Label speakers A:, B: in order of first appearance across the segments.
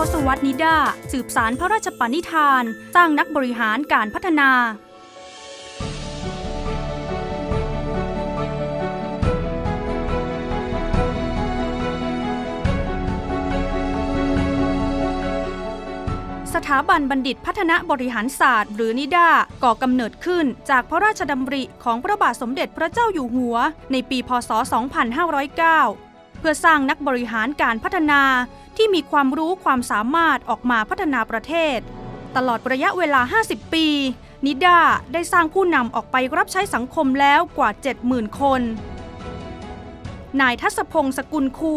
A: วรรษนิดา สืบสารพระราชปณิธาน สร้างนักบริหารการพัฒนาสถาบันบัณฑิตพัฒนาบริหารศาสตร์ หรือนิด้าก่อกำเนิดขึ้นจากพระราชดำริของพระบาทสมเด็จพระเจ้าอยู่หัว ในปีพศ 2509 เพื่อสร้างนักบริหารการพัฒนา ที่มีความรู้ความสามารถออกมาพัฒนาประเทศ ตลอดระยะเวลา 50 ปี นิด้าได้สร้างผู้นำออกไปรับใช้สังคมแล้วกว่า 70,000 คน นายทัศพงศ์สกุลคู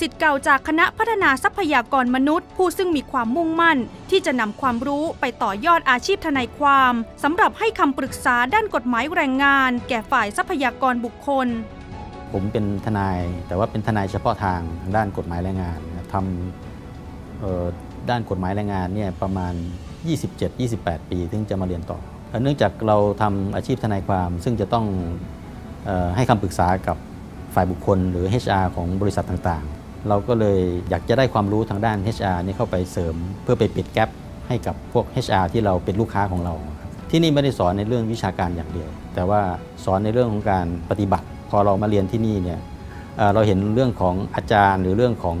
A: สิทธิ์เก่าจากคณะพัฒนาทรัพยากรมนุษย์ ผู้ซึ่งมีความมุ่งมั่น ที่จะนำความรู้ไปต่อยอดอาชีพทนายความสำหรับให้คำปรึกษาด้านกฎหมายแรงงาน แก่ฝ่ายทรัพยากรบุคคล
B: ผมเป็นทนายแต่ว่าเป็นทนายเฉพาะทางทางด้านกฎหมายแรงงาน ทำด้านกฎหมายแรงงานเนี่ยประมาณ 27-28 ปีถึงจะมาเรียนต่อ เนื่องจากเราทำอาชีพทนายความซึ่งจะต้องออให้คำปรึกษากับฝ่ายบุคคลหรือ HR ของบริษัทต่างๆ เราก็เลยอยากจะได้ความรู้ทางด้าน HR นี่เข้าไปเสริม เพื่อไปปิดแกลบให้กับพวก HR ที่เราเป็นลูกค้าของเรา ที่นี่ไม่ได้สอนในเรื่องวิชาการอย่างเดียว แต่ว่าสอนในเรื่องของการปฏิบัติ พอเรามาเรียนที่นี่เนี่ย เราเห็นเรื่องของอาจารย์ หรือเรื่องของ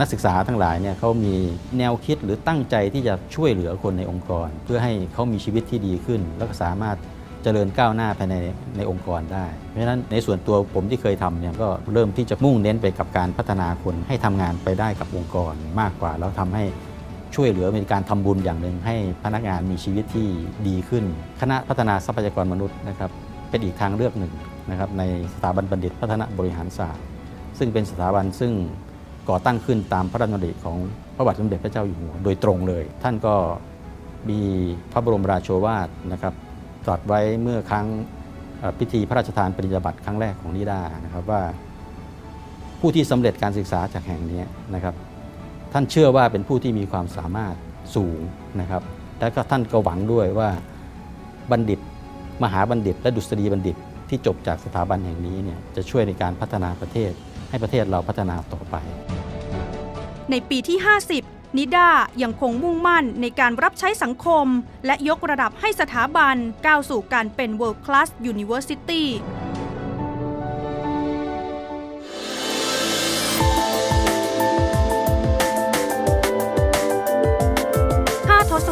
B: นักศึกษาทั้งหลายเนี่ยเขามีแนวคิดหรือตั้งใจที่จะช่วยเหลือคนในองค์กร เพื่อให้เขามีชีวิตที่ดีขึ้น แล้วก็สามารถเจริญก้าวหน้าภายในในองค์กรได้ เพราะฉะนั้นในส่วนตัวผมที่เคยทำเนี่ยก็เริ่มที่จะมุ่งเน้นไปกับการพัฒนาคนให้ทำงานไปได้กับองค์กร มากกว่าแล้วทำให้ช่วยเหลือเป็นการทำบุญอย่างหนึ่งให้พนักงานมีชีวิตที่ดีขึ้น คณะพัฒนาทรัพยากรมนุษย์นะครับ เป็นอีกทางเลือกหนึ่งนะครับในสถาบันบัณฑิตพัฒนาบริหารศาสตร์ ซึ่งเป็นสถาบันซึ่งก่อตั้งขึ้นตามพระราชดำริของพระบาทสมเด็จพระเจ้าอยู่หัวโดยตรงเลย ท่านก็มีพระบรมราโชวาทนะครับตรัสไว้เมื่อครั้งพิธีพระราชทานปริญญาบัตรครั้งแรกของนิดานะครับว่า ผู้ที่สำเร็จการศึกษาจากแห่งนี้นะครับ ท่านเชื่อว่าเป็นผู้ที่มีความสามารถสูงนะครับ และก็ท่านก็หวังด้วยว่าบัณฑิต มหาบัณฑิต และดุษฎีบัณฑิตที่จบจากสถาบันแห่งนี้เนี่ยจะช่วยในการพัฒนาประเทศ ให้ประเทศเราพัฒนาต่อไป
A: ในปีที่ 50 นิด้ายังคงมุ่งมั่นในการรับใช้สังคม และยกระดับให้สถาบันก้าวสู่การเป็น World Class University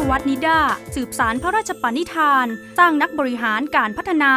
A: วรรนิด้าสืบสารพระราชปณิธาน สร้างนักบริหารการพัฒนา